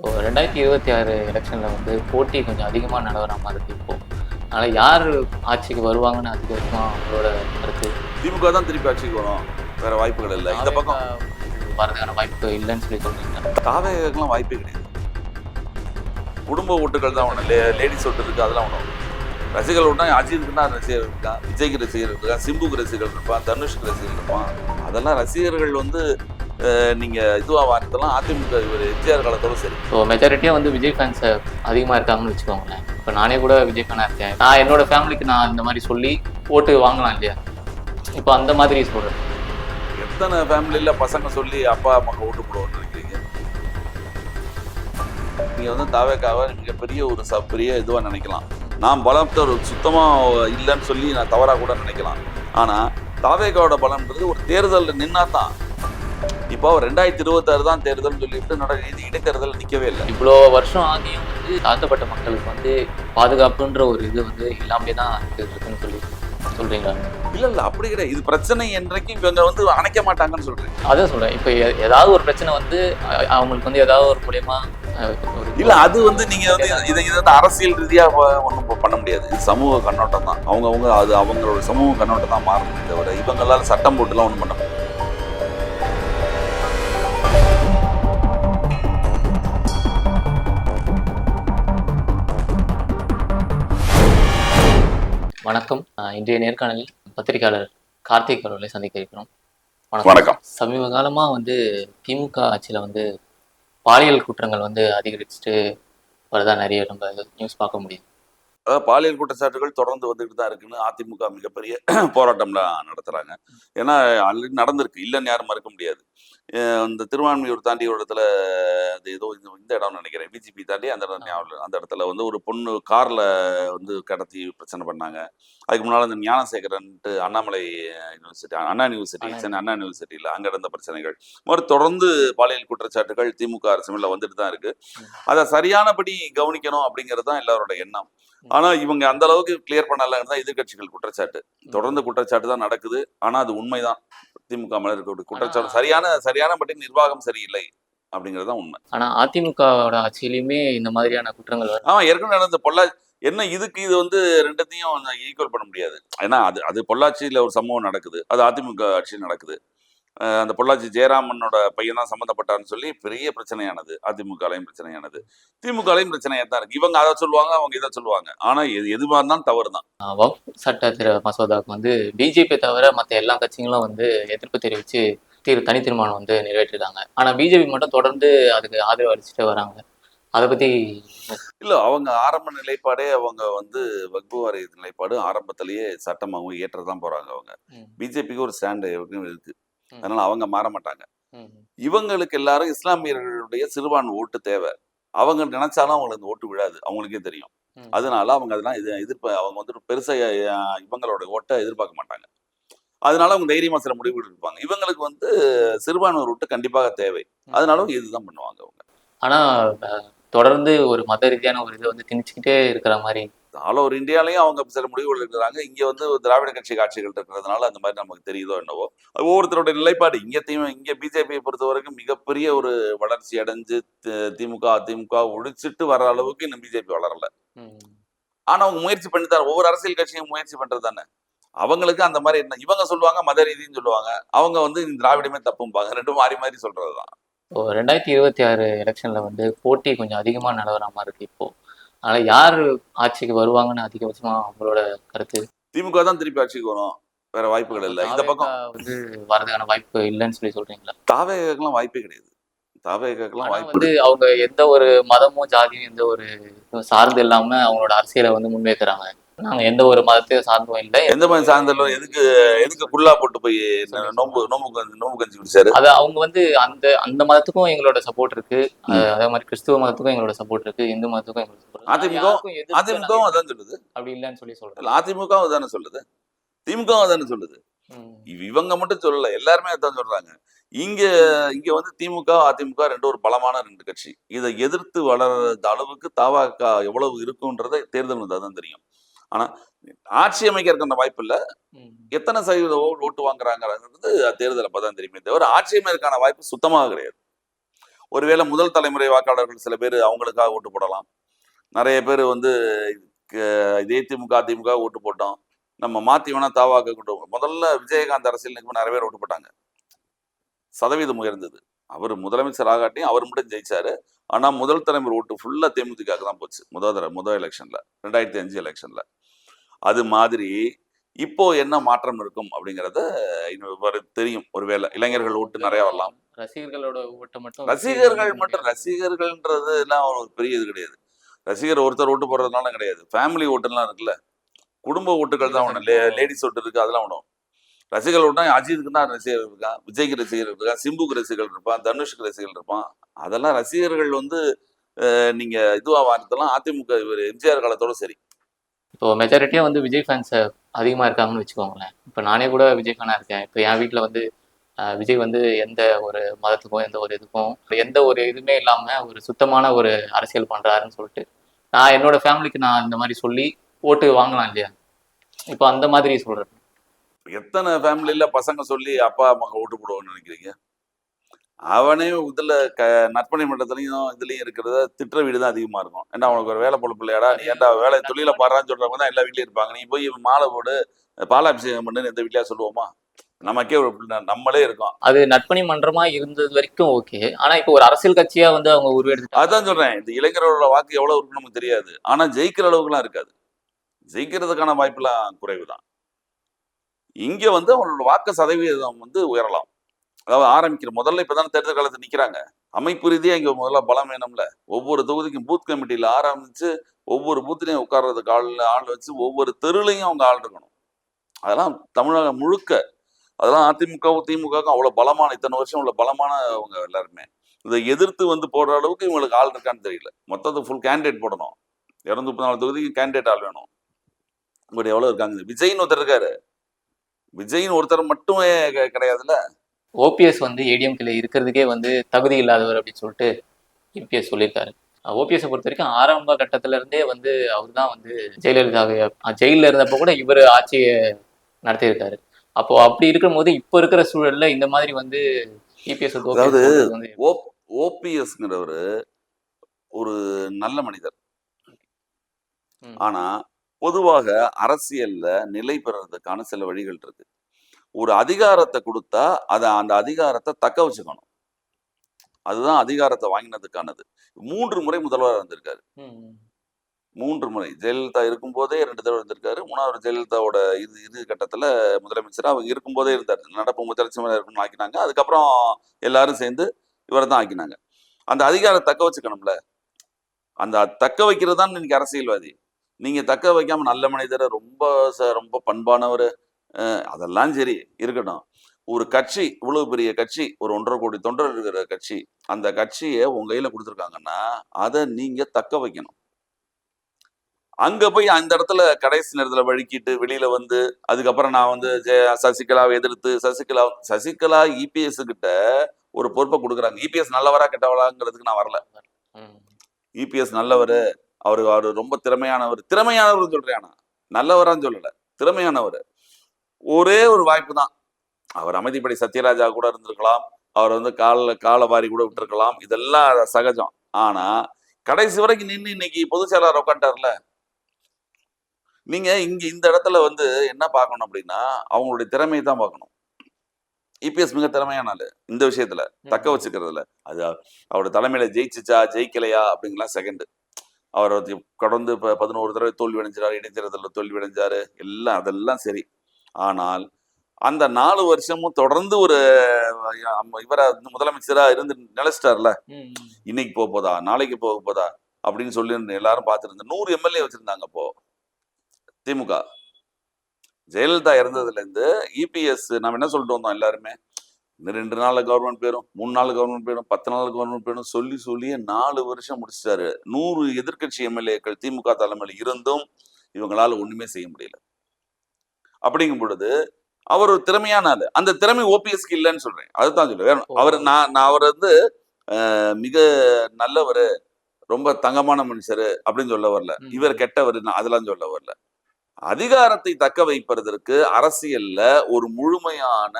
ரெண்டாயிரத்தி இருபத்தி ஆறு எலெக்ஷனில் வந்து போட்டி கொஞ்சம் அதிகமாக நிலவர மாதிரி இருக்கு. இப்போ அதனால் யார் ஆட்சிக்கு வருவாங்கன்னு அதிகபட்சமாக அவங்களோட கருத்து? திமுக தான் திருப்பி ஆட்சிக்கு வரும். வேற வாய்ப்புகள் இல்லை. இந்த பக்கம் வரதுக்கான வாய்ப்பு இல்லைன்னு சொல்லி சொல்றீங்க தாவேகெல்லாம் வாய்ப்பே கிடையாது. குடும்ப ஓட்டுகள் தான் ஒன்று லே லேடிஸ் ஓட்டு இருக்கு அதெல்லாம் ஒன்று ரசிகர்கள் ஓட்டா அஜித்துக்குன்னா ரசிகர் இருக்கான் விஜய்க்கு ரசிகர் இருக்கான் சிம்புக்கு ரசிகர்கள் இருப்பான் தனுஷ்க்கு ரசிகர்கள் இருப்பான். அதெல்லாம் ரசிகர்கள் வந்து அஹ், நீங்க இதுவா வார்த்தெல்லாம் அதிமுக இவர் எம்ஜிஆர் காலத்தோட சரி. ஸோ மெஜாரிட்டியாக வந்து விஜய் ஃபேன்ஸ் அதிகமாக இருக்காங்கன்னு வச்சுக்கோங்களேன். இப்போ நானே கூட விஜய் ஃபேனாக இருக்கேன். நான் என்னோட ஃபேமிலிக்கு நான் இந்த மாதிரி சொல்லி ஓட்டு வாங்கலாம் இல்லையா? இப்போ அந்த மாதிரி சொல்கிறேன் எத்தனை ஃபேமிலியில பசங்க சொல்லி அப்பா அம்மாக்கு ஓட்டு போடுவோம்னு நினைக்கிறீங்க? நீங்க வந்து தாவேக்காவை மிகப்பெரிய ஒரு ச பெரிய இதுவா நினைக்கலாம். நான் பலத்தை ஒரு சுத்தமா இல்லைன்னு சொல்லி நான் தவறா கூட நினைக்கலாம். ஆனா தாவேக்காவோட பலம்ன்றது ஒரு தேர்தலில் நின்னா தான் இப்போ அவர் ரெண்டாயிரத்தி இருபத்தாறு தான் தேர்தல்னு சொல்லிட்டு நட இது இடைத்தேர்தல் நிக்கவே இல்லை. இவ்வளோ வருஷம் ஆகியும் வந்து தாழ்த்தப்பட்ட மக்களுக்கு வந்து பாதுகாப்புன்ற ஒரு இது வந்து இல்லாமே தான் இருக்குன்னு சொல்லி சொல்றீங்களா? இல்ல இல்ல அப்படி கிடையாது. இது பிரச்சனை என்றைக்கும் இவங்க வந்து அணைக்க மாட்டாங்கன்னு சொல்றேன் அதான் சொல்றேன். இப்போ ஏதாவது ஒரு பிரச்சனை வந்து அவங்களுக்கு வந்து ஏதாவது ஒரு மூலியமா ஒரு இல்ல அது வந்து நீங்க வந்து இதை இதை வந்து அரசியல் ரீதியா ஒன்றும் பண்ண முடியாது. இது சமூக கண்ணோட்டம் தான். அவங்கவுங்க அது அவங்களோட சமூக கண்ணோட்டம் தான் மாறணுமே தவிர இவங்களால சட்டம் போட்டுலாம் ஒன்றும் பண்ண வணக்கம். இன்றைய நேர்காணலில் பத்திரிகையாளர் கார்த்திக் அவர்களை சந்திக்க இருக்கிறோம். வணக்கம். சமீப காலமா வந்து திமுக ஆட்சியில வந்து பாலியல் குற்றங்கள் வந்து அதிகரிச்சுட்டு வரதா நிறைய நம்ம நியூஸ் பார்க்க முடியுது. அதாவது பாலியல் குற்றச்சாட்டுகள் தொடர்ந்து வந்துட்டு தான் இருக்குன்னு அதிமுக மிகப்பெரிய போராட்டம்லாம் நடத்துறாங்க. ஏன்னா ஆல்ரெடி நடந்திருக்கு. இல்லைன்னு யாரும் மறுக்க முடியாது. இந்த திருவான்மையூர் தாண்டி ஒரு இடத்துல அது ஏதோ இந்த இடம்னு நினைக்கிறேன். பிஜிபி தாண்டி அந்த இடம் ஞாபகம். அந்த இடத்துல வந்து ஒரு பொண்ணு கார்ல வந்து கடத்தி பிரச்சனை பண்ணாங்க. அதுக்கு முன்னால் இந்த ஞானசேகரன்ட்டு அண்ணாமலை யூனிவர்சிட்டி அண்ணா யூனிவர்சிட்டி சென்னை அண்ணா யூனிவர்சிட்டியில் அங்கே இருந்த பிரச்சனைகள். மாதிரி தொடர்ந்து பாலியல் குற்றச்சாட்டுகள் திமுக அரசு மேல வந்துட்டு தான் இருக்கு. அதை சரியானபடி கவனிக்கணும் அப்படிங்கிறது தான் எல்லாரோட எண்ணம். ஆனா இவங்க அந்த அளவுக்கு கிளியர் பண்ணலன்னு தான் எதிர்க்கட்சிகள் குற்றச்சாட்டு. தொடர்ந்து குற்றச்சாட்டு தான் நடக்குது. ஆனா அது உண்மைதான். திமுக மேல இருக்க குற்றச்சாட்டு. ஆனா- சரியான சரியானபடி நிர்வாகம் சரியில்லை அப்படிங்கிறது தான் உண்மை. ஆனா அதிமுகவோட ஆட்சியிலுமே இந்த மாதிரியான குற்றங்கள் ஆமா ஏற்கனவே நடந்த பொள்ளா என்ன இதுக்கு இது வந்து ரெண்டுத்தையும் ஈக்குவல் பண்ண முடியாது. ஏன்னா அது அது பொள்ளாச்சியில ஒரு சம்பவம் நடக்குது. அது அதிமுக ஆட்சியில் நடக்குது. அந்த பொள்ளாச்சி ஜெயராமனோட பையன் தான் சம்மந்தப்பட்டான்னு சொல்லி பெரிய பிரச்சனையானது. அதிமுகலையும் பிரச்சனையானது. திமுகலையும் பிரச்சனையா தான் இருக்கு. இவங்க அதை சொல்லுவாங்க அவங்க இதை சொல்லுவாங்க. ஆனா எது எதுவாக இருந்தாலும் தவறு தான் வக்ஃப் சட்ட மசோதாவுக்கு வந்து பிஜேபி தவிர மற்ற எல்லா கட்சிகளும் வந்து எதிர்ப்பு தெரிவித்து தீர் தனி தீர்மானம் வந்து நிறைவேற்றிருக்காங்க. ஆனா பிஜேபி மட்டும் தொடர்ந்து அதுக்கு ஆதரவு அளிச்சுட்டு வராங்க. அதை பத்தி இல்ல அவங்க ஆரம்ப நிலைப்பாடே அவங்க வந்து வக்பு வாரிய நிலைப்பாடு ஆரம்பத்திலேயே சட்டம் அவங்க ஏற்றதான் போறாங்க அவங்க. பிஜேபிக்கு ஒரு ஸ்டாண்டு இருக்கு. அதனால அவங்க மாற மாட்டாங்க. இவங்களுக்கு எல்லாரும் இஸ்லாமியர்களுடைய சிறுபான்மை ஓட்டு தேவை. அவங்க நினைச்சாலும் அவங்களுக்கு அந்த ஓட்டு விழாது. அவங்களுக்கே தெரியும். அதனால அவங்க அதெல்லாம் இது எதிர்ப்பு அவங்க வந்து பெருசா இவங்களோட ஓட்டை எதிர்பார்க்க மாட்டாங்க. அதனால அவங்க தைரியமா சில முடிவுகள் எடுப்பாங்க. இவங்களுக்கு வந்து சிறுபான்மை ஓட்டு கண்டிப்பாக தேவை. அதனால இதுதான் பண்ணுவாங்க அவங்க. ஆனா தொடர்ந்து ஒரு மத ரீதியான ஒரு இதை வந்து திணிச்சுக்கிட்டே இருக்கிற மாதிரி ஆல் ஓவர் இந்தியாலையும் அவங்க சில முடிவுகள் எடுக்கிறாங்க. இங்க வந்து திராவிட கட்சி காட்சிகள் இருக்கிறதுனால அந்த மாதிரி நமக்கு தெரியுதோ என்னவோ. ஒவ்வொருத்தரோட நிலைப்பாடு. இங்க திமு இங்க பிஜேபியை பொறுத்த வரைக்கும் மிகப்பெரிய ஒரு வளர்ச்சி அடைஞ்சு திமுக அதிமுக ஒழிச்சிட்டு வர அளவுக்கு இன்னும் பிஜேபி வளரல. ம், ஆனா அவங்க முயற்சி பண்ணி தான் ஒவ்வொரு அரசியல் கட்சியும் முயற்சி பண்றது தானே. அவங்களுக்கு அந்த மாதிரி என்ன இவங்க சொல்லுவாங்க மத ரீதின்னு சொல்லுவாங்க. அவங்க வந்து இந்த திராவிடமே தப்பும்பாங்க. ரெண்டும் மாறி மாறி சொல்றதுதான். இப்போ ரெண்டாயிரத்தி இருபத்தி ஆறு எலெக்ஷன்ல வந்து போட்டி கொஞ்சம் அதிகமா நிலவர மாதிரி இருக்கு அதனால யார் ஆட்சிக்கு வருவாங்கன்னு அதிகபட்சமா அவங்களோட கருத்து? திமுக தான் திருப்பி ஆட்சிக்கு வரும். வேற வாய்ப்புகள் இல்லை. இந்த பக்கம் வந்து வரதுக்கான வாய்ப்பு இல்லைன்னு சொல்லி சொல்றீங்களா? தாவேகெல்லாம் வாய்ப்பே கிடையாது. தாவேகெல்லாம் வாய்ப்பு வந்து அவங்க எந்த ஒரு மதமும் ஜாதியும் எந்த ஒரு சார்ந்து இல்லாம அவங்களோட அரசியலை வந்து முன்வைக்கிறாங்க. நாங்க எந்த ஒரு மதத்தையும் சார்ந்தும் இல்லை. எந்த மாதிரி சார்ந்தலும் எதுக்கு எதுக்கு குல்லா போட்டு போய் நோம்பு நோம்பு நோம்பு கஞ்சி குடிச்சாரு? அது அவங்க வந்து அந்த அந்த மதத்துக்கும் எங்களோட சப்போர்ட் இருக்கு. அதே மாதிரி கிறிஸ்துவ மதத்துக்கும் எங்களோட சப்போர்ட் இருக்கு. இந்து மதத்துக்கும் எங்களோட சப்போர்ட் அதிமுக அதிமுகவும் அதான் சொல்லுது. அப்படி இல்லைன்னு சொல்லி சொல்றேன். அதிமுகவும் அதானே சொல்லுது. திமுகவும் அதானே சொல்லுது. இவ- இவங்க மட்டும் சொல்லல எல்லாருமே அதான் சொல்றாங்க. இங்க இங்க வந்து திமுக அதிமுக ரெண்டு ஒரு பலமான ரெண்டு கட்சி. இதை எதிர்த்து வளர்ற அளவுக்கு தாவாக்கா எவ்வளவு இருக்குன்றதை தேர்தல் தான் தெரியும். ஆனா ஆட்சி அமைக்கிறதுக்கு அந்த வாய்ப்பு இல்ல. எத்தனை சதவீத ஓட்டு வாங்குறாங்கிறது தேர்தல் அப்பதான் தெரியுமே தவிர ஆட்சி அமைக்கிறதுக்கான வாய்ப்பு சுத்தமாக கிடையாது. ஒருவேளை முதல் தலைமுறை வாக்காளர்கள் சில பேர் அவங்களுக்காக ஓட்டு போடலாம். நிறைய பேர் வந்து இதே திமுக அதிமுக ஓட்டு போட்டோம். நம்ம மாத்தி வேணா தாவாக்க கொண்டு போ- முதல்ல விஜயகாந்த் அரசியல் நிறைய பேர் ஓட்டு போட்டாங்க. சதவீதம் உயர்ந்தது. அவர் முதலமைச்சர் ஆகாட்டியும் அவர் மட்டும் ஜெயிச்சாரு. ஆனா முதல் தலைமுறை ஓட்டு ஃபுல்லா தேமுதிக தான் போச்சு. முதல் தடவை முதல் எலெக்ஷன்ல ரெண்டாயிரத்தி அஞ்சு எலெக்ஷன்ல அது மாதிரி இப்போ என்ன மாற்றம் இருக்கும் அப்படிங்கறத இன்னும் தெரியும் ஒருவேளை. இளைஞர்கள் ஓட்டு நிறைய வரலாம். ரசிகர்களோட ஓட்டை மட்டும் ரசிகர்கள் மட்டும் ரசிகர்கள்ன்றது எல்லாம் ஒரு பெரிய இது கிடையாது. ரசிகர் ஒருத்தர் ஓட்டு போடுறதுனால கிடையாது. ஃபேமிலி ஓட்டுலாம் இருக்குல்ல. குடும்ப ஓட்டுகள் தான் ஒன்று லேடிஸ் ஓட்டு இருக்கு அதெல்லாம் ஒன்றும் ரசிகர்கள் ஓட்டுனா அஜித்துக்கு தான் ரசிகர் இருக்கான் விஜய்க்கு ரசிகர் இருக்கான் சிம்புக்கு ரசிகர்கள் இருப்பான். தனுஷுக்கு ரசிகர்கள் இருப்பான். அதெல்லாம் ரசிகர்கள் வந்து அஹ், நீங்க இதுவா வார்த்தெல்லாம் அதிமுக இவர் எம்ஜிஆர் காலத்தோட சரி. இப்போ மெஜாரிட்டியாக வந்து விஜய் ஃபேன்ஸ் அதிகமா இருக்காங்கன்னு வச்சுக்கோங்களேன். இப்போ நானே கூட விஜய் ஃபேனாக இருக்கேன். இப்போ என் வீட்டில் வந்து விஜய் வந்து எந்த ஒரு மதத்துக்கும் எந்த ஒரு இதுக்கும் எந்த ஒரு இதுவுமே இல்லாம ஒரு சுத்தமான ஒரு அரசியல் பண்றாருன்னு சொல்லிட்டு நான் என்னோட ஃபேமிலிக்கு நான் இந்த மாதிரி சொல்லி ஓட்டு வாங்கலாம் இல்லையா? இப்போ அந்த மாதிரி சொல்றேன். எத்தனை ஃபேமிலியில பசங்க சொல்லி அப்பா அம்மா ஓட்டு போடுவோம்னு நினைக்கிறீங்க? அவனே இதுல க நற்பணி மன்றத்துலயும் இதுலயும் இருக்கிறத திட்டுற வீடு தான் அதிகமா இருக்கும். ஏன்டா உனக்கு ஒரு வேலை பொழப்பு இல்லையாடா நீ ஏன்டா வேலை தொழில பாடுறான்னு சொல்றவங்க தான் எல்லா வீட்லயும் இருப்பாங்க. நீ போய் மாலை போடு பாலாபிஷேகம் பண்ணுன்னு எந்த வீட்லயா சொல்லுவோமா? நமக்கே ஒரு நம்மளே இருக்கோம். அது நட்பணி மன்றமா இருந்தது வரைக்கும் ஓகே. ஆனா இப்போ ஒரு அரசியல் கட்சியா வந்து அவங்க உருவெடுத்து அதான் சொல்றேன் இந்த இளைஞர்களோட வாக்கு எவ்வளவு இருக்குன்னு நமக்கு தெரியாது. ஆனா ஜெயிக்கிற அளவுக்குலாம் இருக்காது. ஜெயிக்கிறதுக்கான வாய்ப்புலாம் குறைவு தான் இங்க வந்து அவங்களோட வாக்கு சதவீதம் வந்து உயரலாம். அதாவது ஆரம்பிக்கிற முதல்ல இப்பதான் தேர்தல் காலத்துல நிக்கிறாங்க. அமைப்பு ரீதியாக இங்க முதல்ல பலம் வேணும்ல. ஒவ்வொரு தொகுதிக்கும் பூத் கமிட்டியில ஆரம்பிச்சு ஒவ்வொரு பூத்திலையும் உட்கார்றதுக்கு ஆள் ஆள் வச்சு ஒவ்வொரு தெருலையும் அவங்க ஆள் இருக்கணும். அதெல்லாம் தமிழகம் முழுக்க அதெல்லாம் அதிமுகவும் திமுகவும் அவ்வளவு பலமான இத்தனை வருஷம் உள்ள பலமான அவங்க எல்லாருமே. இதை எதிர்த்து வந்து போடுற அளவுக்கு இவங்களுக்கு ஆள் இருக்கான்னு தெரியல. மொத்தத்தை ஃபுல் கேண்டிடேட் போடணும். இரநூத்தி முப்பத்தி நாலு தொகுதிக்கு கேண்டிடேட் ஆள் வேணும். உங்கள்கிட்ட எவ்வளவு இருக்காங்க? விஜய்னு ஒருத்தர் இருக்காரு. விஜய்னு ஒருத்தர் மட்டுமே கிடையாதுல்ல? ஓபிஎஸ் வந்து ஏடிஎம்கேல இருக்கிறதுக்கே வந்து தகுதி இல்லாதவர் அப்படின்னு சொல்லிட்டு இபிஎஸ் சொல்லியிருக்காரு. ஓபிஎஸ் பொறுத்த வரைக்கும் ஆரம்ப கட்டத்துல இருந்தே வந்து அவர் தான் வந்து ஜெயலலிதாவை ஜெயில இருந்தப்போ கூட இவர் ஆட்சியை நடத்தியிருக்காரு. அப்போ அப்படி இருக்கும்போது இப்போ இருக்கிற சூழல்ல இந்த மாதிரி வந்து இபிஎஸ் அதாவது வந்து ஓ ஓபிஎஸ்ங்கிறவர் ஒரு நல்ல மனிதர். ஆனா பொதுவாக அரசியல்ல நிலை பெறறதுக்கான சில வழிகள் இருக்கு. ஒரு அதிகாரத்தை கொடுத்தா அதை அந்த அதிகாரத்தை தக்க வச்சுக்கணும். அதுதான் அதிகாரத்தை வாங்கினதுக்கானது. மூன்று முறை முதல்வராக இருந்திருக்காரு மூன்று முறை. ஜெயலலிதா இருக்கும்போதே ரெண்டு தடவை இருந்திருக்காரு மூணாவது ஜெயலலிதாவோட இது இது கட்டத்துல முதலமைச்சரா அவங்க இருக்கும்போதே இருந்தார். நடப்பு முதலமைச்சர் இருக்கணும்னு ஆக்கினாங்க. அதுக்கப்புறம் எல்லாரும் சேர்ந்து இவரை தான் ஆக்கினாங்க. அந்த அதிகாரம் தக்க வச்சுக்கணும்ல. அந்த தக்க வைக்கிறது தான் இன்னைக்கு அரசியல்வாதி. நீங்க தக்க வைக்காம நல்ல மனிதர் ரொம்ப ரொம்ப பண்பானவர் அதெல்லாம் சரி இருக்கட்டும். ஒரு கட்சி இவ்வளவு பெரிய கட்சி ஒரு ஒன்றரை கோடி தொண்டர் இருக்கிற கட்சி அந்த கட்சியை உங்க கையில கொடுத்துருக்காங்கன்னா அதை நீங்க தக்க வைக்கணும். அங்க போய் அந்த இடத்துல கடைசி நேரத்துல வழுக்கிட்டு வெளியில வந்து அதுக்கப்புறம் நான் வந்து சசிகலாவை எதிர்த்து சசிகலா சசிகலா இபிஎஸ் கிட்ட ஒரு பொறுப்பை கொடுக்குறாங்க. இபிஎஸ் நல்லவரா கெட்டவராங்கிறதுக்கு நான் வரல. இபிஎஸ் நல்லவர் அவரு அவரு ரொம்ப திறமையானவர். திறமையானவர் சொல்றேன் ஆனா நல்லவரான்னு சொல்லல. திறமையானவர். ஒரே ஒரு வாய்ப்பு தான். அவர் அமைதிப்படி சத்யராஜா கூட இருந்திருக்கலாம். அவர் வந்து கால காலவாரி கூட விட்டுருக்கலாம். இதெல்லாம் சகஜம். ஆனா கடைசி வரைக்கும் நின்று இன்னைக்கு பொதுச் செயலாளர் உட்காந்துட்டார்ல நீங்க இங்க இந்த இடத்துல வந்து என்ன பார்க்கணும் அப்படின்னா அவங்களுடைய திறமையை தான் பார்க்கணும். இபிஎஸ் மிக திறமையான ஆளு. இந்த விஷயத்துல தக்க வச்சுக்கிறதுல. அது அவரோட தலைமையில ஜெயிச்சுச்சா ஜெயிக்கலையா அப்படிங்கலாம் செகண்ட் அவர் கடந்து இப்போ பதினோரு தடவை தோல்வி அடைஞ்சாரு இடைத்தேர்தலில் தோல்வி அடைஞ்சாரு. எல்லாம் அதெல்லாம் சரி. ஆனால் அந்த நாலு வருஷமும் தொடர்ந்து ஒரு இவரா வந்து முதலமைச்சரா இருந்து நிலைச்சிட்டார்ல. இன்னைக்கு போக போதா? நாளைக்கு போக போதா? அப்படின்னு சொல்லி எல்லாரும் பார்த்துருந்து நூறு எம்எல்ஏ வச்சிருந்தாங்க அப்போ திமுக. ஜெயலலிதா இறந்ததுல இருந்து இபிஎஸ் நம்ம என்ன சொல்லிட்டு வந்தோம் எல்லாருமே? ரெண்டு நாள்ல கவர்மெண்ட் போயிடும் மூணு நாள் கவர்மெண்ட் போயிடும் பத்து நாள் கவர்மெண்ட் போயிடும் சொல்லி சொல்லியே நாலு வருஷம் முடிச்சிட்டாரு. நூறு எதிர்க்கட்சி எம்எல்ஏக்கள் திமுக தலைமையில் இருந்தும் இவங்களால ஒண்ணுமே செய்ய முடியல. அப்படிங்கும் பொழுது அவர் ஒரு திறமையான ஆளு. அந்த திறமை ஓபிஎஸ்க்கு இல்லைன்னு சொல்றேன். அதுதான் சொல்லுவேன் அவர் நான் நான் அவர் வந்து மிக நல்லவர் ரொம்ப தங்கமான மனுஷரு அப்படின்னு சொல்ல வரல. இவர் கெட்டவர் அதெல்லாம் சொல்ல வரல. அதிகாரத்தை தக்க வைப்பதற்கு அரசியல்ல ஒரு முழுமையான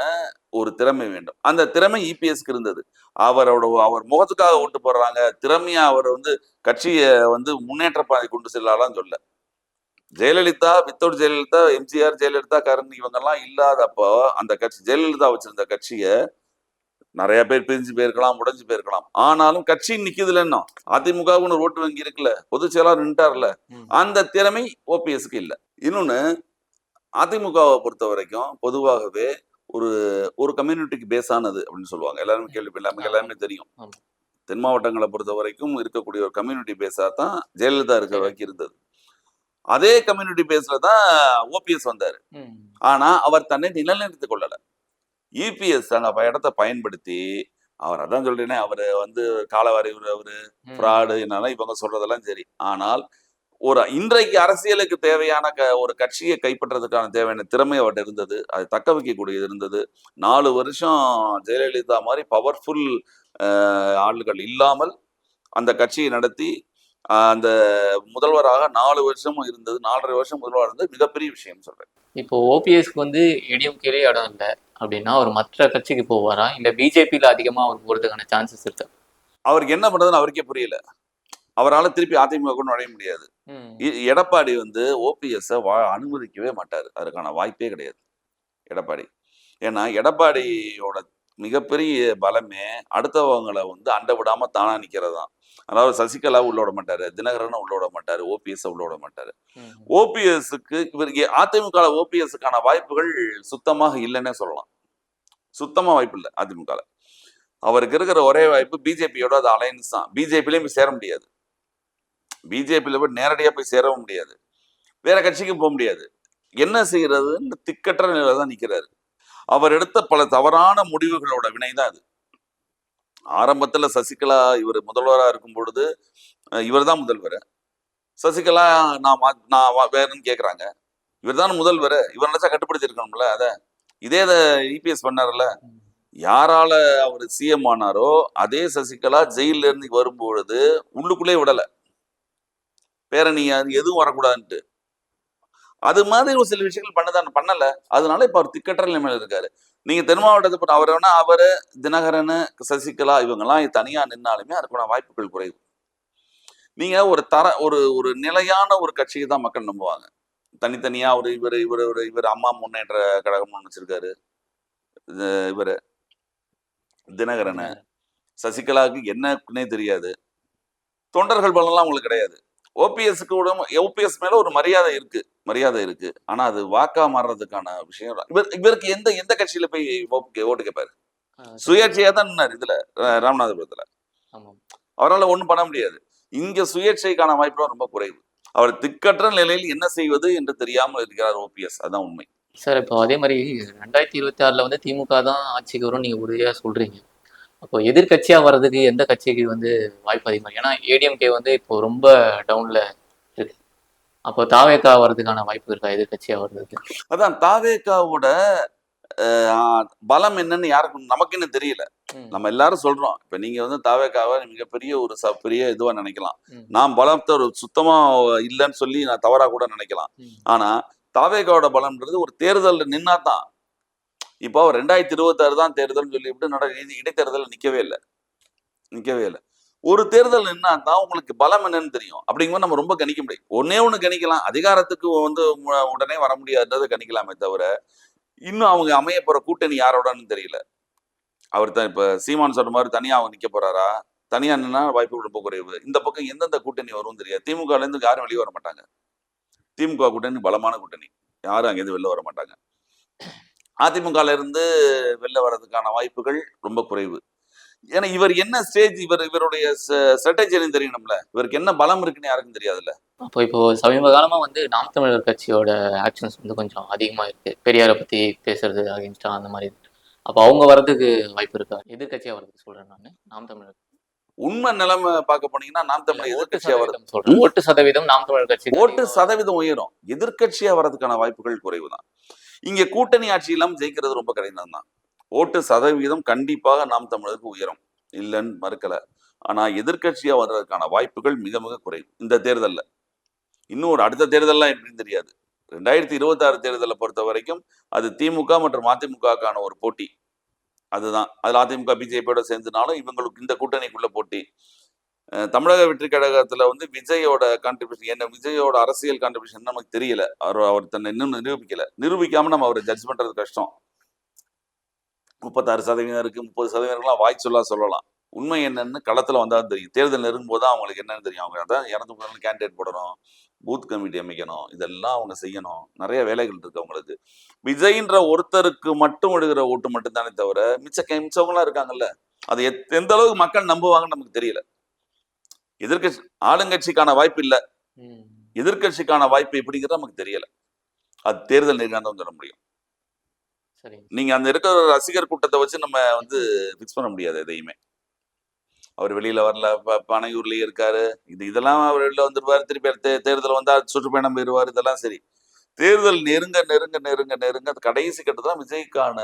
ஒரு திறமை வேண்டும். அந்த திறமை இபிஎஸ்க்கு இருந்தது. அவரோட அவர் முகத்துக்காக ஓட்டு போடுறாங்க. திறமையா அவர் வந்து கட்சியை வந்து முன்னேற்ற பாதை கொண்டு செல்லலாம் சொல்ல ஜெயலலிதா வித்தவுட் ஜெயலலிதா எம்ஜிஆர் ஜெயலலிதா கருண் இவங்கெல்லாம் இல்லாதப்போ அந்த கட்சி ஜெயலலிதா வச்சிருந்த கட்சியை நிறைய பேர் பிரிஞ்சு போயிருக்கலாம் உடைஞ்சு போயிருக்கலாம். ஆனாலும் கட்சி நிக்குதுல என்ன அதிமுகவுன்னு ஓட்டு வங்கி இருக்குல்ல பொதுச் செயலாளர் நின்ட்டார்ல. அந்த திறமை ஓபிஎஸ்க்கு இல்ல. இன்னொன்னு அதிமுகவை பொறுத்த வரைக்கும் பொதுவாகவே ஒரு ஒரு கம்யூனிட்டிக்கு பேஸானது அப்படின்னு சொல்லுவாங்க. எல்லாருமே கேள்வி எல்லாமே எல்லாருமே தெரியும். தென் மாவட்டங்களை பொறுத்த வரைக்கும் இருக்கக்கூடிய ஒரு கம்யூனிட்டி பேஸா தான் ஜெயலலிதா இருக்கிற வரைக்கும் இருந்தது. அதே கம்யூனிட்டி பேஸ்ல தான் ஓபிஎஸ் வந்தாரு. ஆனா அவர் தன்னை நிலைநிறுத்திக் கொள்ளல. இபிஎஸ் அந்த ப- இடத்தை பயன்படுத்தி அவர் அதான் சொல்றேனே அவரு வந்து காலவாரி அவரு. ஃப்ராடு என்னால இவங்க சொல்றதெல்லாம் சரி. ஆனால் ஒரு இன்றைக்கு அரசியலுக்கு தேவையான க ஒரு கட்சியை கைப்பற்றதுக்கான தேவையான திறமை அவர்கிட்ட இருந்தது. அது தக்க வைக்கக்கூடியது இருந்தது. நாலு வருஷம் ஜெயலலிதா மாதிரி பவர்ஃபுல் ஆளுகள் இல்லாமல் அந்த கட்சியை நடத்தி அந்த முதல்வராக நாலு வருஷமும் இருந்தது நாலரை வருஷம் முதல்வராக இருந்தது மிகப்பெரிய விஷயம் சொல்றேன். இப்போ ஓபிஎஸ்க்கு வந்து ஏடிஎம்கேலே இடம் இல்லை அப்படின்னா அவர் மற்ற கட்சிக்கு போவாரா? இல்ல பிஜேபியில அதிகமா அவர் போறதுக்கான சான்சஸ் இருக்கு? அவருக்கு என்ன பண்றதுன்னு அவருக்கே புரியல. அவரால் திருப்பி அதிமுக கூட நுழைய முடியாது. எடப்பாடி வந்து ஓபிஎஸ் வா அனுமதிக்கவே மாட்டார். அதுக்கான வாய்ப்பே கிடையாது. எடப்பாடி. ஏன்னா எடப்பாடியோட மிகப்பெரிய பலமே அடுத்தவங்களை வந்து அண்டை விடாம தானா நிக்கிறது தான் அதாவது சசிகலா உள்ள விட மாட்டாரு தினகரனை உள்ள விட மாட்டாரு ஓபிஎஸ் உள்ள விட மாட்டாரு. ஓபிஎஸ்க்கு இவருக்கு அதிமுக ஓபிஎஸ்க்கான வாய்ப்புகள் சுத்தமாக இல்லைன்னே சொல்லலாம். சுத்தமா வாய்ப்பு இல்லை அதிமுக அவருக்கு இருக்கிற ஒரே வாய்ப்பு பிஜேபியோட அது அலையன்ஸ் தான். பிஜேபிலையும் போய் சேர முடியாது. பிஜேபியில போய் நேரடியா போய் சேரவும் முடியாது. வேற கட்சிக்கும் போக முடியாது. என்ன செய்யறதுன்னு திக்கற்ற நிலையில தான் நிக்கிறாரு. அவர் எடுத்த பல தவறான முடிவுகளோட வினை தான் அது. ஆரம்பத்துல சசிகலா இவர் முதல்வரா இருக்கும் பொழுது இவர் தான் முதல்வர். சசிகலா நான் மா- நான் வேறுன்னு கேட்குறாங்க இவர் தான் முதல்வர். இவர் நினைச்சா கட்டுப்படுத்திருக்கணும்ல அத. இதே இபிஎஸ் பண்ணார்ல யாரால அவர் சிஎம் ஆனாரோ அதே சசிகலா ஜெயில இருந்து வரும்பொழுது உள்ளுக்குள்ளே விடல. பேரணி அது எதுவும் வரக்கூடாதுன்ட்டு. அது மாதிரி ஒரு சில விஷயங்கள் பண்ணதான் பண்ணல. அதனால இப்ப அவர் திக்கற்ற நிலைமையில இருக்காரு. நீங்க தென் மாவட்டத்தை பொறுத்த அவர் வேணா அவரு தினகரன் சசிகலா இவங்கெல்லாம் தனியா நின்னாலுமே அதுக்கான வாய்ப்புகள் குறைவு. நீங்க ஒரு தர ஒரு ஒரு நிலையான ஒரு கட்சியை தான் மக்கள் நம்புவாங்க. தனித்தனியா ஒரு இவர் இவர் ஒரு இவர் அம்மா முன்னேற்ற கழகம் வச்சிருக்காரு. இவரு தினகரனை. சசிகலாவுக்கு என்னன்னே தெரியாது. தொண்டர்கள் பலம்லாம் உங்களுக்கு கிடையாது. ஓபிஎஸ்க்கு கூட ஓபிஎஸ் மேல ஒரு மரியாதை இருக்கு. மரியாதை இருக்கு. ஆனா அது வாக்கா மாறுறதுக்கான விஷயம். இவர் இவருக்கு எந்த எந்த கட்சியில போய் ஓட்டு கேட்பாரு சுயேட்சையா தான் நின்னாரு இதுல ராமநாதபுரத்துல. அவரால் ஒண்ணும் பண்ண முடியாது. இங்க சுயேட்சைக்கான வாய்ப்புலாம் ரொம்ப குறைவு. அவர் திக்கற்ற நிலையில் என்ன செய்வது என்று தெரியாமல் இருக்கிறார் ஓபிஎஸ் அதான் உண்மை. சார் இப்போ அதே மாதிரி ரெண்டாயிரத்தி இருபத்தி ஆறுல வந்து திமுக தான் ஆட்சிக்கு வரும் நீங்க உறுதியா சொல்றீங்க. அப்போ எதிர்க்கட்சியா வர்றதுக்கு எந்த கட்சிக்கு வந்து வாய்ப்பு அதிகமா இருக்கு? ஏன்னா ஏடிஎம்கே வந்து இப்போ ரொம்ப டவுன்ல அப்போ தாவேக்கா வர்றதுக்கான வாய்ப்பு இருக்கா? எதிர்க்கட்சியா வர்றதுக்கு? அதான் தாவேக்காவோட பலம் என்னன்னு யாருக்கும் நமக்குன்னு தெரியல. நம்ம எல்லாரும் சொல்றோம். இப்ப நீங்க வந்து தாவேக்காவை மிகப்பெரிய ஒரு ச- பெரிய இதுவா நினைக்கலாம். நான் பலத்தை ஒரு சுத்தமா இல்லைன்னு சொல்லி நான் தவறா கூட நினைக்கலாம். ஆனா தாவேக்காவோட பலம்ன்றது ஒரு தேர்தல் நின்னா தான் இப்போ ரெண்டாயிரத்தி இருபத்தாறு தான் தேர்தல்னு சொல்லிவிட்டு நட இது இடைத்தேர்தல் நிக்கவே இல்லை. நிக்கவே இல்லை. ஒரு தேர்தல் நின்னா தான் உங்களுக்கு பலம் என்னன்னு தெரியும். அப்படிங்கும்போது நம்ம ரொம்ப கணிக்க முடியும். ஒன்னே ஒன்று கணிக்கலாம். அதிகாரத்துக்கு வந்து உடனே வர முடியாததை கணிக்கலாமே தவிர இன்னும் அவங்க அமைய போற கூட்டணி யாரோடன்னு தெரியல. அவர் தான் இப்போ சீமான் சொன்ன மாதிரி தனியா அவங்க நிற்க போறாரா? தனியாக நின்னா வாய்ப்பு ரொம்ப குறைவு இந்த பக்கம் எந்தெந்த கூட்டணி வரும்னு தெரியாது. திமுகல இருந்து யாரும் வெளியே வர மாட்டாங்க. திமுக கூட்டணி பலமான கூட்டணி. யாரும் அங்கேருந்து வெளில வர மாட்டாங்க. அதிமுகலேருந்து வெளில வர்றதுக்கான வாய்ப்புகள் ரொம்ப குறைவு. ஏன்னா இவர் என்ன ஸ்டேஜ் இவர் இவருடைய ஸ்ட்ராட்டஜி தெரியணும்ல. இவருக்கு என்ன பலம் இருக்குன்னு யாருக்கும் தெரியாதுல்ல. அப்போ இப்போ சமீப காலமா வந்து நாம் தமிழர் கட்சியோட ஆக்ஷன்ஸ் வந்து கொஞ்சம் அதிகமா இருக்கு. பெரியாரை பத்தி பேசுறது அகேன்ஸ்டா அந்த மாதிரி. அப்போ அவங்க வர்றதுக்கு வாய்ப்பு இருக்கா? எதிர்க்கட்சியா வர்றதுக்கு சொல்றேன் நான். நாம் தமிழர் உண்மை நிலைமை பார்க்க போனீங்கன்னா நாம் தமிழ் ஓட்டு எதிர்கட்சியா சதவீதம் சொல்றேன். ஓட்டு சதவீதம் நாம் தமிழர் கட்சி ஓட்டு சதவீதம் உயரும். எதிர்க்கட்சியா வர்றதுக்கான வாய்ப்புகள் குறைவு தான் இங்க கூட்டணி ஆட்சி இல்லாம ஜெயிக்கிறது ரொம்ப கடினம் தான் ஓட்டு சதவீதம் கண்டிப்பாக நாம் தமிழருக்கு உயரும். இல்லைன்னு மறுக்கல. ஆனால் எதிர்கட்சியாக வர்றதுக்கான வாய்ப்புகள் மிக மிக குறைவு. இந்த தேர்தலில். இன்னும் ஒரு அடுத்த தேர்தலெலாம் எப்படின்னு தெரியாது. ரெண்டாயிரத்தி இருபத்தாறு தேர்தலை பொறுத்த வரைக்கும் அது திமுக மற்றும் அதிமுகக்கான ஒரு போட்டி. அதுதான். அதில் அதிமுக பிஜேபியோட சேர்ந்துனாலும் இவங்களுக்கு இந்த கூட்டணிக்குள்ள போட்டி. தமிழக வெற்றி கழகத்தில் வந்து விஜயோட கான்ட்ரிபியூஷன் என்ன விஜயோட அரசியல் கான்ட்ரிபியூஷன் நமக்கு தெரியல. அவர் அவர் தன்னை இன்னும் நிரூபிக்கல. நிரூபிக்காமல் நம்ம அவரை ஜட்ஜ் பண்ணுறது கஷ்டம். முப்பத்தாறு சதவீதம் இருக்கு முப்பது சதவீதம்லாம் வாய் சொல்லா சொல்லலாம். உண்மை என்னன்னு களத்துல வந்தா தெரியும். தேர்தல் நெருங்கும் போது தான் அவங்களுக்கு என்னன்னு தெரியும். அவங்க அதான் இறந்து போனாலும் கேண்டிடேட் போடணும் பூத் கமிட்டி அமைக்கணும் இதெல்லாம் அவங்க செய்யணும். நிறைய வேலைகள் இருக்கு அவங்களுக்கு. விஜய்ன்ற ஒருத்தருக்கு மட்டும் விடுகிற ஓட்டு மட்டும் தானே தவிர மிச்ச கை- மிச்சவங்களாம் இருக்காங்கல்ல. அது எத்- எந்த அளவுக்கு மக்கள் நம்புவாங்கன்னு நமக்கு தெரியல. எதிர்கட்சி ஆளுங்கட்சிக்கான வாய்ப்பு இல்ல. ம். எதிர்க்கட்சிக்கான வாய்ப்பு எப்படிங்கிறது நமக்கு தெரியல. அது தேர்தல் நெருங்காதான் சொல்ல முடியும். நீங்க அந்த இருக்கிற ரசிகர் கூட்டத்தை வச்சு நம்ம வந்து ஃபிக்ஸ் பண்ண முடியாது எதையுமே. அவர் வெளியில வரல ப- பனையூர்லயே இருக்காரு. இது இதெல்லாம் அவர் வெளியில வந்துருவாரு திருப்பி தே தேர்தல் வந்தா சுற்றுப்பயணம் போயிருவார் இதெல்லாம் சரி. தேர்தல் நெருங்க நெருங்க நெருங்க நெருங்க அது கடைசி கட்டத்தில் விஜய்க்கான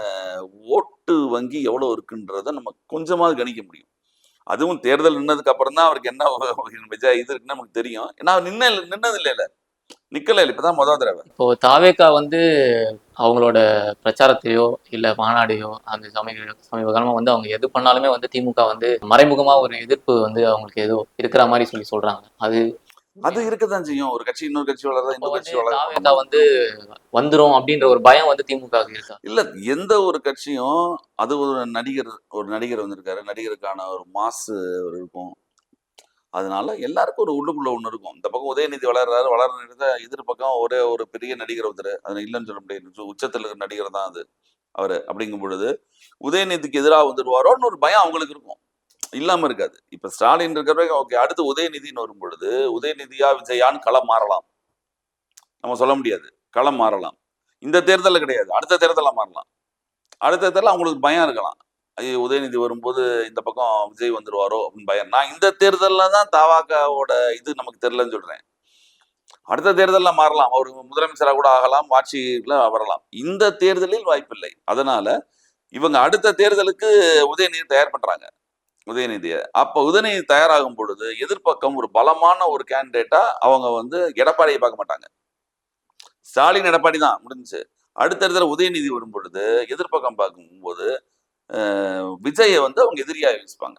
ஓட்டு வங்கி எவ்வளவு இருக்குன்றத நம்ம கொஞ்சமாவது கணிக்க முடியும். அதுவும் தேர்தல் நின்னதுக்கு அப்புறம் தான் அவருக்கு என்ன விஜய் இது இருக்குன்னு நமக்கு தெரியும். ஏன்னா அவர் நின்ன நின்னது இல்லைல்ல நிக்கல இப்பதான் முதல் தடவை. இப்போ தாவேக்கா வந்து அவங்களோட பிரச்சாரத்தையோ இல்ல மாநாடையோ அந்த சமீப சமீப காலமா வந்து அவங்க எது பண்ணாலுமே வந்து திமுக வந்து மறைமுகமா ஒரு எதிர்ப்பு வந்து அவங்களுக்கு ஏதோ இருக்கிற மாதிரி சொல்லி சொல்றாங்க. அது அது இருக்கதான் செய்யும். ஒரு கட்சி இன்னொரு கட்சி வளர்றதா இப்போ இன்னொரு வந்து கட்சி வளர தாவேக்கா வந்து வந்துரும் அப்படின்ற ஒரு பயம் வந்து திமுக க்கு இருக்கா? இல்ல எந்த ஒரு கட்சியும் அது ஒரு நடிகர் ஒரு நடிகர் வந்திருக்காரு. நடிகருக்கான ஒரு மாசு இருக்கும். அதனால எல்லாருக்கும் ஒரு உள்ளுக்குள்ள ஒன்று இருக்கும். இந்த பக்கம் உதயநிதி வளர்றாரு வளர்ற எதிர் பக்கம் ஒரே ஒரு பெரிய நடிகர் ஒருத்தர். அது இல்லைன்னு சொல்ல முடியாது. உச்சத்தில் இருக்கிற நடிகர் தான் அது அவரு. அப்படிங்கும் பொழுது உதயநிதிக்கு எதிராக வந்துடுவாரோன்னு ஒரு பயம் அவங்களுக்கு இருக்கும். இல்லாம இருக்காது. இப்ப ஸ்டாலின் இருக்கிறவங்க ஓகே அடுத்து உதயநிதின்னு வரும் பொழுது உதயநிதியா விஜயான்னு களம் மாறலாம். நம்ம சொல்ல முடியாது. களம் மாறலாம். இந்த தேர்தலில் கிடையாது. அடுத்த தேர்தலில் மாறலாம். அடுத்த தேர்தலில் அவங்களுக்கு பயம் இருக்கலாம். உதயநிதி வரும்போது இந்த பக்கம் விஜய் வந்துருவாரோ அப்படின்னு பயம். நான் இந்த தேர்தலில் தான் தாவாக்காவோட இது நமக்கு தெரிலன்னு சொல்கிறேன் அடுத்த தேர்தலில் மாறலாம். அவர் முதலமைச்சராக கூட ஆகலாம் ஆட்சியில் வரலாம். இந்த தேர்தலில் வாய்ப்பில்லை. அதனால இவங்க அடுத்த தேர்தலுக்கு உதயநிதி தயார் பண்ணுறாங்க உதயநிதியை. அப்போ உதயநிதி தயாராகும் பொழுது எதிர்ப்பக்கம் ஒரு பலமான ஒரு கேண்டிடேட்டா அவங்க வந்து எடப்பாடியை பார்க்க மாட்டாங்க. ஸ்டாலின் எடப்பாடி தான் முடிஞ்சுச்சு. அடுத்தடுத்த உதயநிதி வரும் பொழுது எதிர்ப்பக்கம் பார்க்கும்போது விஜயை வந்து அவங்க எதிரியா யோசிப்பாங்க.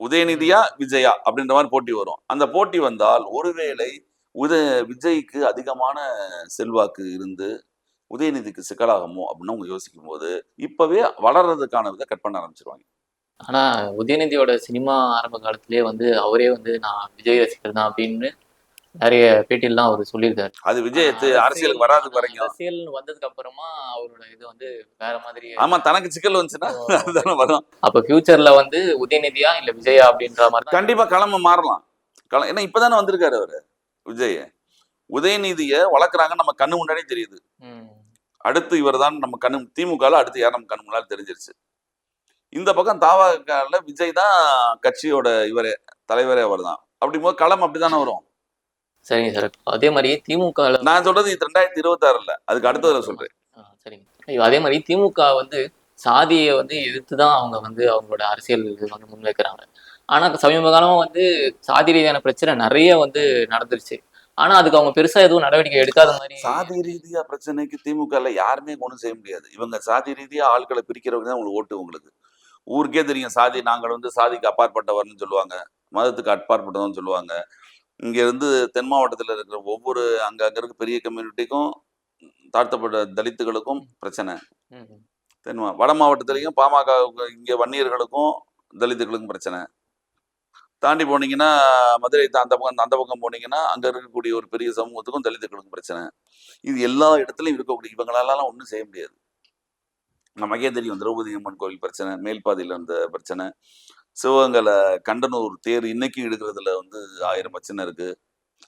உதயநிதியா விஜயா அப்படின்ற மாதிரி போட்டி வரும். அந்த போட்டி வந்தால் ஒருவேளை உத விஜய்க்கு அதிகமான செல்வாக்கு இருந்து உதயநிதிக்கு சிக்கலாகுமோ அப்படின்னு அவங்க யோசிக்கும் போது இப்பவே வளர்றதுக்கான விதை கட் பண்ண ஆரம்பிச்சிருவாங்க. ஆனா உதயநிதியோட சினிமா ஆரம்ப காலத்திலேயே வந்து அவரே வந்து நான் விஜய் ரசிகர் தான் அப்படின்னு நிறைய பேட்டியெல்லாம் அவர் சொல்லியிருக்காரு. அது விஜய் அரசியலுக்கு வராதுக்கு வரைக்கும் அரசியல் வந்ததுக்கு அப்புறமா அவரோட இது வந்து வேற மாதிரி ஆமா தனக்கு சிக்கல் வந்துச்சுன்னா அதுதானே வரும். அப்ப ஃபியூச்சர்ல வந்து உதயநிதியா இல்ல விஜயா அப்படின்ற மாதிரி கண்டிப்பா கிளம்ப மாறலாம். ஏன்னா இப்பதானே வந்திருக்காரு அவரு விஜய். உதயநிதிய வளர்க்குறாங்க நம்ம கண்ணு முன்னாடியே தெரியுது. அடுத்து இவர் தான் நம்ம கண்ணு திமுகல அடுத்து யார் நம்ம கண்ணு முன்னாடி தெரிஞ்சிருச்சு. இந்த பக்கம் தாவாக்கால விஜய் தான் கட்சியோட இவரே தலைவரே அவர் தான் அப்படிங்கும்போது களம் அப்படிதானே வரும். சரிங்க சார். அதே மாதிரி திமுக நான் சொல்றது இது ரெண்டாயிரத்தி இருபத்தாறுல. அதுக்கு அடுத்ததுல சொல்றேன். சரிங்க. அதே மாதிரி திமுக வந்து சாதியை வந்து எதிர்த்து தான் அவங்க வந்து அவங்களோட அரசியல் இது வந்து முன்வைக்கிறாங்க. ஆனா சமீப காலமா வந்து சாதி ரீதியான பிரச்சனை நிறைய வந்து நடந்துருச்சு. ஆனா அதுக்கு அவங்க பெருசா எதுவும் நடவடிக்கை எடுக்காத மாதிரி சாதி ரீதியா பிரச்சனைக்கு திமுகல யாருமே ஒண்ணும் செய்ய முடியாது. இவங்க சாதி ரீதியா ஆட்களை பிரிக்கிறவங்க தான் உங்களுக்கு ஓட்டு உங்களுக்கு. ஊருக்கே தெரியும் சாதி நாங்கள் வந்து சாதிக்கு அப்பாற்பட்டவர்னு சொல்லுவாங்க. மதத்துக்கு அப்பாற்பட்டவர்னு சொல்லுவாங்க. இங்க இருந்து தென் மாவட்டத்தில் இருக்கிற ஒவ்வொரு அங்க அங்க இருக்க பெரிய கம்யூனிட்டிக்கும் தாழ்த்தப்பட்ட தலித்துகளுக்கும் பிரச்சனை. தென் வட மாவட்டத்திலையும் பாமக இங்க வன்னியர்களுக்கும் தலித்துகளுக்கும் பிரச்சனை. தாண்டி போனீங்கன்னா மதுரை அந்த பக்கம் அந்த பக்கம் போனீங்கன்னா அங்க இருக்கக்கூடிய ஒரு பெரிய சமூகத்துக்கும் தலித்துகளுக்கும் பிரச்சனை. இது எல்லா இடத்துலயும் இருக்கக்கூடிய இவங்களாலாம் ஒன்றும் செய்ய முடியாது. நமக்கே தெரியும் திரௌபதி அம்மன் கோவில் பிரச்சனை மேல்பாதியில் இருந்த பிரச்சனை. சிவகங்கையில் கண்டனூர் தேர் இன்னைக்கும் இழுக்கிறதுல வந்து ஆயிரம் பிரச்சனை இருக்கு.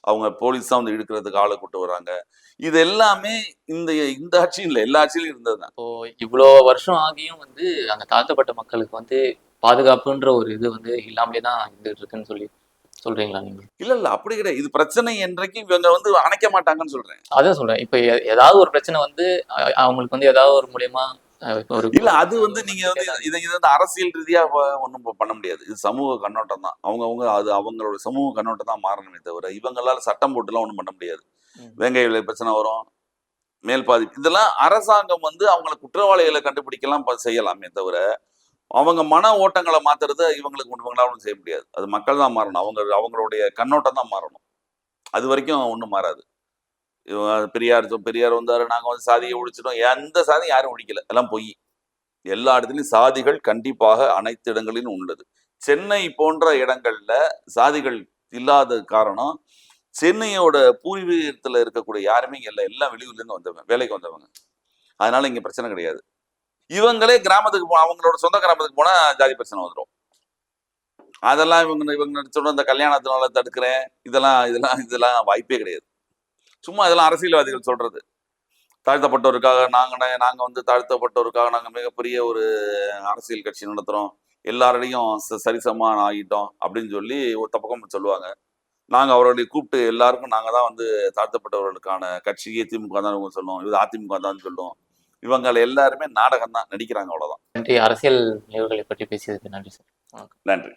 அவங்க போலீஸ் தான் வந்து இழுக்கிறதுக்கு ஆளை கூட்டு வராங்க இது எல்லாமே இந்த இந்த ஆட்சியும் இல்லை எல்லா ஆட்சியிலும் இருந்தது தான் இப்போ இவ்வளோ வருஷம் ஆகியும் வந்து அந்த தாழ்த்தப்பட்ட மக்களுக்கு வந்து பாதுகாப்புன்ற ஒரு இது வந்து இல்லாமலே தான் இருந்துட்டு இருக்குன்னு சொல்லி சொல்றீங்களா நீங்க? இல்ல இல்ல அப்படி கிடையாது. இது பிரச்சனை என்றைக்கு இவங்க வந்து அணைக்க மாட்டாங்கன்னு சொல்றேன். அதான் சொல்றேன். இப்ப ஏதாவது ஒரு பிரச்சனை வந்து அவங்களுக்கு வந்து ஏதாவது ஒரு மூலியமா இல்ல அது வந்து நீங்க வந்து இதை இது வந்து அரசியல் ரீதியா ஒன்றும் பண்ண முடியாது. இது சமூக கண்ணோட்டம் தான். அவங்கவுங்க அது அவங்களோட சமூக கண்ணோட்டம் தான் மாறணுமே தவிர இவங்களால சட்டம் போட்டுலாம் ஒன்றும் பண்ண முடியாது. வேங்கை விலை பிரச்சனை வரும் மேல் பாதிப்பு இதெல்லாம் அரசாங்கம் வந்து அவங்கள குற்றவாளிகளை கண்டுபிடிக்கலாம் செய்யலாமே தவிர அவங்க மன ஓட்டங்களை மாத்துறது இவங்களுக்கு இவங்களால ஒண்ணும் செய்ய முடியாது. அது மக்கள் தான் மாறணும். அவங்க அவங்களுடைய கண்ணோட்டம் தான் மாறணும். அது வரைக்கும் ஒன்றும் மாறாது. பெரியார் பெரியார் வந்தாரு நாங்க வந்து சாதியை ஒழிச்சிட்டோம். எந்த சாதியும் யாரும் ஒழிக்கல. எல்லாம் பொய். எல்லா இடத்துலயும் சாதிகள் கண்டிப்பாக அனைத்து இடங்களிலும் உள்ளது. சென்னை போன்ற இடங்கள்ல சாதிகள் இல்லாத காரணம் சென்னையோட பூர்வீகத்தில் இருக்கக்கூடிய யாருமே இல்லை. எல்லாம் வெளியூர்ல இருந்து வந்தவங்க வேலைக்கு வந்தவங்க. அதனால இங்க பிரச்சனை கிடையாது. இவங்களே கிராமத்துக்கு போ அவங்களோட சொந்த கிராமத்துக்கு போனா ஜாதி பிரச்சனை வந்துடும் அதெல்லாம் இவங்க இவங்க சொன்ன அந்த கல்யாணத்தினால தடுக்கிறேன். இதெல்லாம் இதெல்லாம் இதெல்லாம் வாய்ப்பே கிடையாது. சும்மா இதெல்லாம் அரசியல்வாதிகள் சொல்றது. தாழ்த்தப்பட்டோருக்காக நாங்க நாங்க வந்து தாழ்த்தப்பட்டோருக்காக நாங்க மிகப்பெரிய ஒரு அரசியல் கட்சி நடத்துறோம். எல்லாரோடையும் ச- சரிசமா ஆகிட்டோம் அப்படின்னு சொல்லி ஒரு பக்கம் சொல்லுவாங்க. நாங்க அவர்களை கூப்பிட்டு எல்லாருக்கும் நாங்க தான் வந்து தாழ்த்தப்பட்டவர்களுக்கான கட்சியே திமுக தான் இவங்க சொல்லுவோம். இது அதிமுக தான் சொல்லுவோம். இவங்க எல்லாருமே நாடகம் தான் நடிக்கிறாங்க அவ்வளவுதான். நன்றி. அரசியல் நிகழ்வுகளை பற்றி பேசியதுக்கு நன்றி சார். நன்றி.